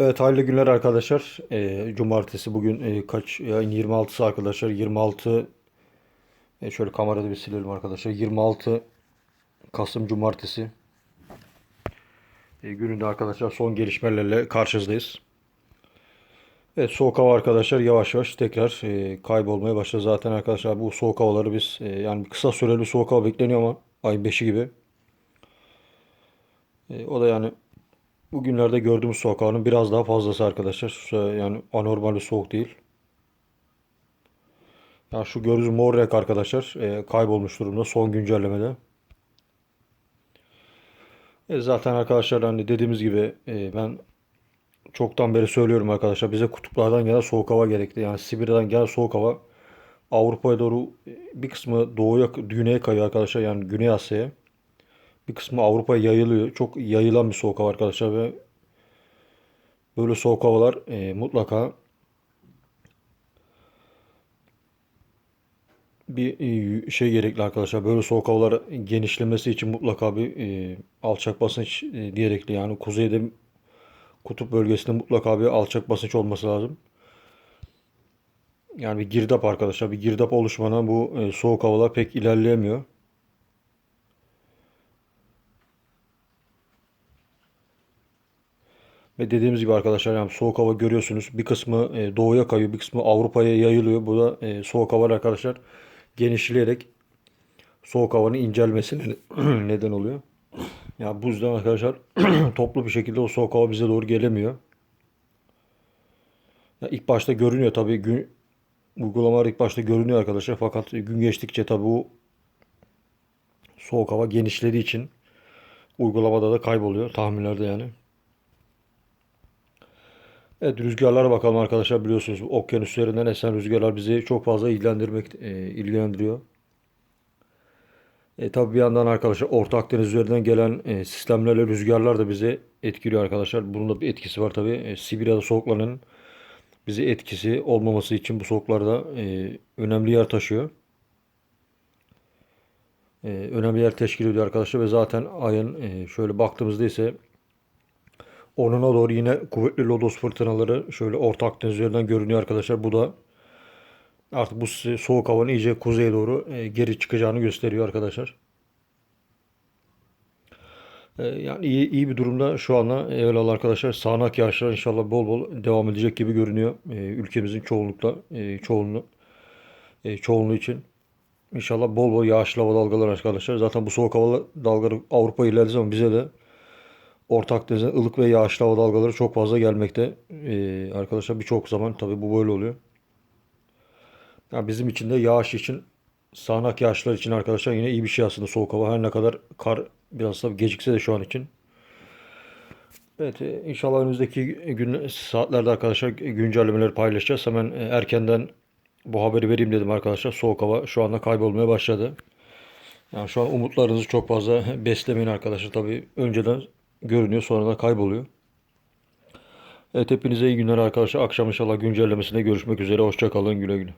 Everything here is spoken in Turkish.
Evet hayırlı günler arkadaşlar. Ee, cumartesi bugün e, kaç ayın 26'sı arkadaşlar. 26 e, şöyle kamerada bir silelim arkadaşlar. 26 Kasım Cumartesi. E, gününde arkadaşlar son gelişmelerle karşınızdayız. Evet soğuk hava arkadaşlar yavaş yavaş tekrar e, kaybolmaya başladı. Zaten arkadaşlar bu soğuk havaları biz e, yani kısa süreli soğuk hava bekleniyor ama ayın 5'i gibi. E, o da yani Bugünlerde gördüğümüz soğuk havanın biraz daha fazlası arkadaşlar. Yani anormal bir soğuk değil. Yani şu gördüğünüz mor renk arkadaşlar e, kaybolmuş durumda son güncellemede. E, zaten arkadaşlar hani dediğimiz gibi e, ben çoktan beri söylüyorum arkadaşlar bize kutuplardan gelen soğuk hava gerekli. Yani Sibirya'dan gelen soğuk hava Avrupa'ya doğru e, bir kısmı doğuya, güneye kayıyor arkadaşlar yani Güney Asya'ya. Bir kısmı Avrupa'ya yayılıyor. Çok yayılan bir soğuk hava arkadaşlar ve böyle soğuk havalar e, mutlaka bir e, şey gerekli arkadaşlar. Böyle soğuk havalar genişlemesi için mutlaka bir e, alçak basınç e, diyerekli yani kuzeyde kutup bölgesinde mutlaka bir alçak basınç olması lazım. Yani bir girdap arkadaşlar. Bir girdap oluşmadan bu e, soğuk havalar pek ilerleyemiyor. Ve dediğimiz gibi arkadaşlar yani soğuk hava görüyorsunuz. Bir kısmı e, doğuya kayıyor, bir kısmı Avrupa'ya yayılıyor. Bu da e, soğuk hava arkadaşlar genişleyerek soğuk havanın incelmesine neden oluyor. Ya bu yüzden arkadaşlar toplu bir şekilde o soğuk hava bize doğru gelemiyor. Ya ilk başta görünüyor tabii gün uygulamalar ilk başta görünüyor arkadaşlar fakat gün geçtikçe tabii bu soğuk hava genişlediği için uygulamada da kayboluyor tahminlerde yani. Evet rüzgarlara bakalım arkadaşlar biliyorsunuz okyanus üzerinden esen rüzgarlar bizi çok fazla ilgilendirmek e, ilgilendiriyor. E, tabii bir yandan arkadaşlar Orta Akdeniz üzerinden gelen e, sistemlerle rüzgarlar da bizi etkiliyor arkadaşlar. Bunun da bir etkisi var tabii. E, Sibirya'da soğukların bizi etkisi olmaması için bu soğuklarda e, önemli yer taşıyor. E, önemli yer teşkil ediyor arkadaşlar ve zaten ayın e, şöyle baktığımızda ise Onuna doğru yine kuvvetli lodos fırtınaları şöyle Orta Akdeniz üzerinden görünüyor arkadaşlar. Bu da artık bu soğuk havanın iyice kuzeye doğru e, geri çıkacağını gösteriyor arkadaşlar. E, yani iyi, iyi bir durumda şu anda evvelallah arkadaşlar sağanak yağışlar inşallah bol bol devam edecek gibi görünüyor. E, ülkemizin çoğunlukla çoğunluğu çoğunluğu için. İnşallah bol bol yağışlı hava dalgaları arkadaşlar. Zaten bu soğuk hava dalgaları Avrupa ilerlediği zaman bize de Orta Akdeniz'e ılık ve yağışlı hava dalgaları çok fazla gelmekte. Ee, arkadaşlar birçok zaman tabi bu böyle oluyor. Yani bizim için de yağış için sağanak yağışlar için arkadaşlar yine iyi bir şey aslında soğuk hava. Her ne kadar kar biraz da gecikse de şu an için. Evet e, inşallah önümüzdeki gün saatlerde arkadaşlar güncellemeleri paylaşacağız. Hemen e, erkenden bu haberi vereyim dedim arkadaşlar. Soğuk hava şu anda kaybolmaya başladı. Yani şu an umutlarınızı çok fazla beslemeyin arkadaşlar. Tabi önceden görünüyor sonra da kayboluyor. Evet hepinize iyi günler arkadaşlar. Akşam inşallah güncellemesinde görüşmek üzere. Hoşçakalın güle güle.